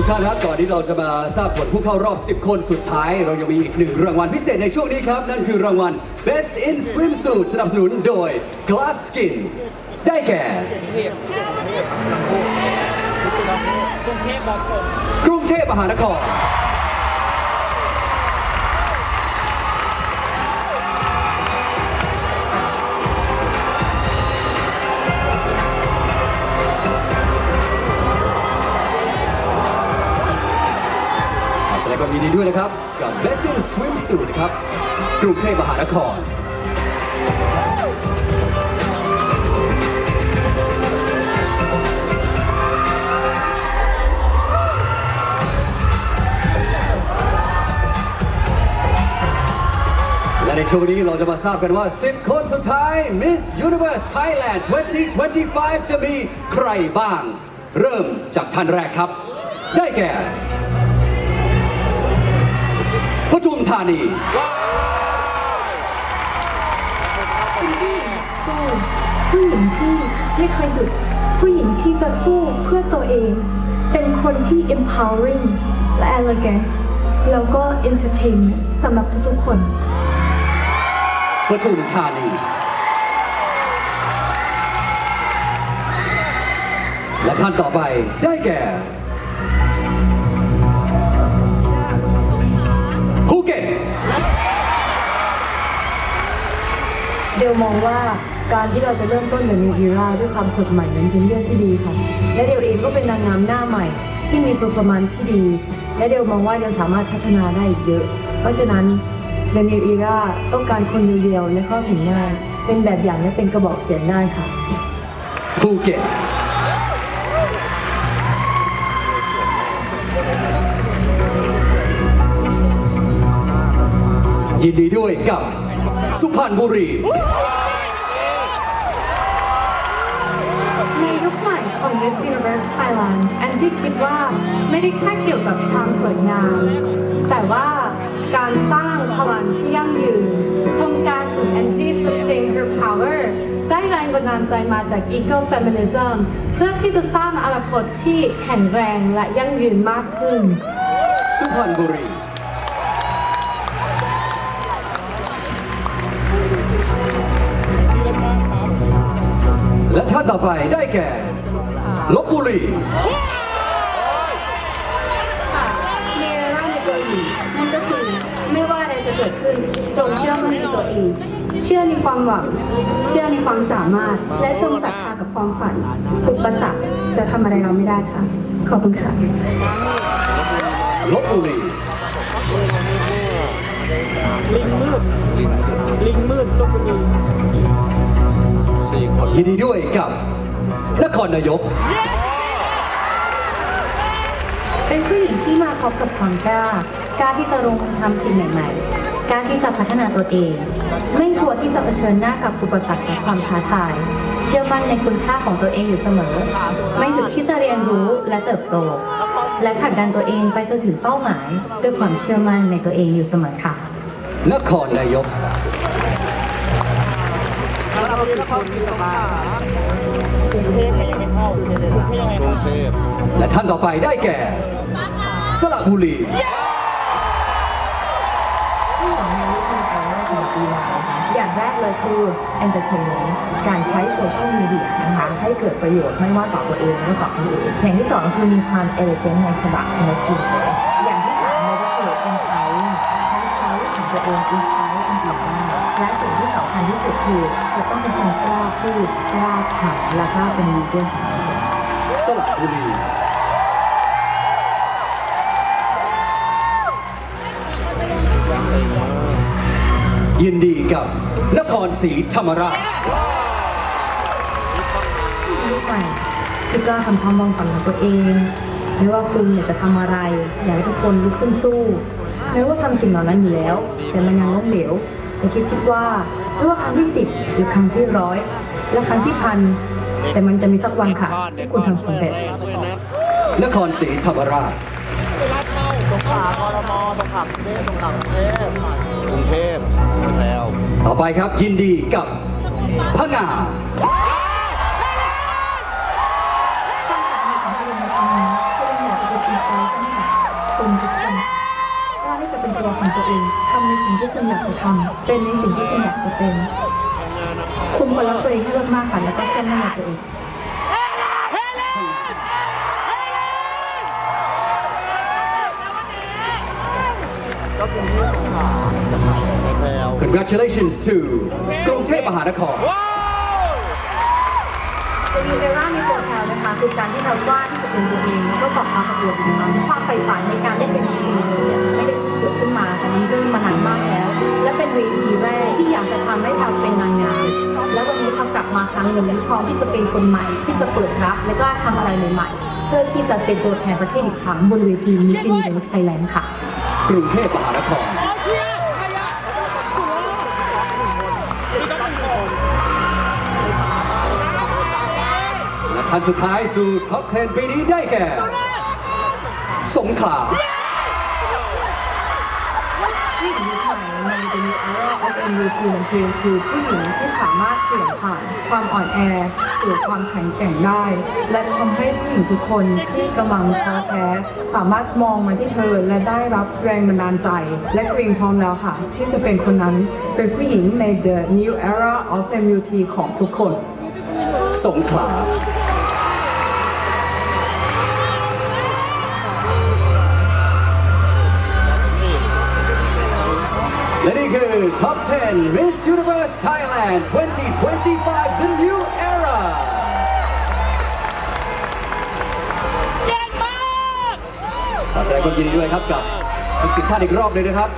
ทุกท่านครับก่อนที่เราจะมาทราบผลผู้เข้ารอบ 10 คนสุดท้าย เรายังมีอีกหนึ่งรางวัลพิเศษในช่วงนี้ครับ นั่นคือรางวัล Best in Swimsuit สนับสนุนโดย Glass Skin ได้แก่กรุงเทพมหานคร ดีด้วยนะครับ กับ Best in Swimsuit นะครับกรุงเทพมหานครและในช่วงนี้เราจะมาทราบกันว่า 10 คนสุดท้าย Miss Universe Thailand 2025 จะมีใครบ้าง เริ่มจากท่านแรกครับ ได้แก่ ปทุมธานีผู้หญิงสู้ผู้หญิงที่ไม่เคยหยุดผู้หญิงที่จะสู้เพื่อตัวเอง เป็นคนที่ empowering และ elegant แล้วก็ entertainment สำหรับทุกๆคนปทุมธานี และท่านต่อไปได้แก่ มองว่าการที่เราจะเริ่มต้นเด e นิว e ราด้วยความสดใหม่นั้นเป็นเรื่องที่ดีค่ะ และเดลเองก็เป็นนางงามหน้าใหม่ ที่มี performance ที่ดี และเดลมองว่าเดลสามารถพัฒนาได้อีกเยอะ เพราะฉะนั้นเดนิว e ราต้องการคนเดียวและเข้าถึงง่ายเป็นแบบอย่างและเป็นกระบอกเสียงได้ค่ะภูเก็ตยินดีด้วยกับ สุพรรณบุรี ในยุคใหม่ของ Miss Universe Thailand แอนจี้คิดว่าไม่ได้แค่เกี่ยวกับความสวยงาม แต่ว่าการสร้างพลังที่ยั่งยืนโครงการของ Angie Sustain Her Power ได้แรงบันดาลใจมาจาก Eco Feminism เพื่อที่จะสร้างอนาคตที่แข็งแรงและยั่งยืนมากขึ้น สุพรรณบุรี ต่อไปได้แก่ลบบุรีมีร่างในตัวเองนั่นก็คือไม่ว่าอะไรจะเกิดขึ้น จงเชื่อมั่นในตัวเอง เชื่อในความหวัง เชื่อในความสามารถ และจงศรัทธากับความฝัน อุปสรรคจะทำอะไรเราไม่ได้ค่ะ ขอบคุณค่ะลบบุรีลิงมืดลิงมืดลบบุรีสี่คน ยินดีด้วยกับนครนายก เป็นผู้หญิงที่มาพร้อมกับความกล้ากล้าที่จะลงมือทำสิ่งใหม่ๆกล้าที่จะพัฒนาตัวเอง ไม่กลัวที่จะเผชิญหน้ากับอุปสรรคและความท้าทาย เชื่อมั่นในคุณค่าของตัวเองอยู่เสมอ ไม่หยุดที่จะเรียนรู้และเติบโต และผลักดันตัวเองไปจนถึงเป้าหมาย ด้วยความเชื่อมั่นในตัวเองอยู่เสมอค่ะ นครนายก เรามีนครศรีธรรมราชกรุงเทพยังไม่เข้ากรุงเทพยังไงกรุงเทพและท่านต่อไปได้แก่ สระบุรีองอย่างแรกเลยคือ entertainment การใช้โซเชียลมีเดียนะคะให้เกิดประโยชน์ไม่ว่าต่อตัวเองหรือต่อคนอื่นอย่างที่สองคือมีความ elegant ในสบัก Miss Universe อย่างที่สามเลยก็คือ empowering ใช้เขาของตัวเอง inspire คนอื่นได้ และสิ่งที่สำคัญที่สุดคือจะต้องเป็นคนกล้าพูดกล้าถามและก็เป็น leader ของสังคมสระบุรียินดีกับนครศรีธรรมราชลูกใหม่ที่กล้าทำความมองฝันของตัวเอง ไม่ว่าคุณอยากจะทำอะไร อยากให้ทุกคนลุกขึ้นสู้ไม่ว่าทำสิ่งเหล่านั้นอยู่แล้ว แต่มันยังล้มเหลว แต่คิดคิดว่าไม่ว่าครั้งที่สิบหรือครั้งที่ร้อยและครั้งที่พันแต่มันจะมีสักวันค่ะที่คุณทำสำเร็จช่วยนัดนครศรีธรรมราชลาดเข้าสงขลากรมสงขลากรุงเทพสงขลากรุงเทพกรุงเทพแล้ว ต่อไปครับยินดีกับพะงา เป็นในสิ่งที่คุณอยากจะเป็น คุณควรรักตัวเองให้มากๆค่ะแล้วก็เชื่อมั่นในตัวเองไม่แพรว Congratulations to กรุงเทพมหานครจะมีเวลาในตัวแทนนะคะคือการที่เรากล้าที่จะเป็นตัวเองแล้วก็บอกความกับตัวเองความใฝ่ฝันในการได้เป็นมิสซิลิเนี่ยไม่ได้เกิดขึ้นมาแต่มันเริ่มมานานมากแล้ว และเป็นเวทีากจะทำให้เราเป็นนางงามแล้ววันนี้พอกลับมาครั้งหนึ่งพร้อมที่จะเป็นคนใหม่ที่จะเปิดรับ และก็ทำอะไรใหม่ๆเพื่อที่จะเป็นตัวแทนประเทศอีกครั้งบนเวทีมิสซิลิไทยแลนด์ค่ะ กรุงเทพมหานครและท่านสุดท้ายสู่ท็อป 10 ปีนี้ได้แก่ สงขลา ผู้หญิงยุคใหม่ใน The New Era of MUT มันคือคือผู้หญิงที่สามารถเปลี่ยนผ่านความอ่อนแอสู่ความแข็งแกร่งได้ และทำให้ผู้หญิงทุกคนที่กำลังท้อแท้สามารถมองมาที่เธอและได้รับแรงบันดาลใจ และกรีนพร้อมแล้วค่ะ ที่จะเป็นคนนั้นเป็นผู้หญิงใน The New Era of MUT ของทุกคน สงขลา และนี่คือ Top 10 Miss Universe Thailand 2025 The New Era ขอแสดงความยินดีด้วยครับกับทั้งสิบท่านอีกรอบเลยนะครับ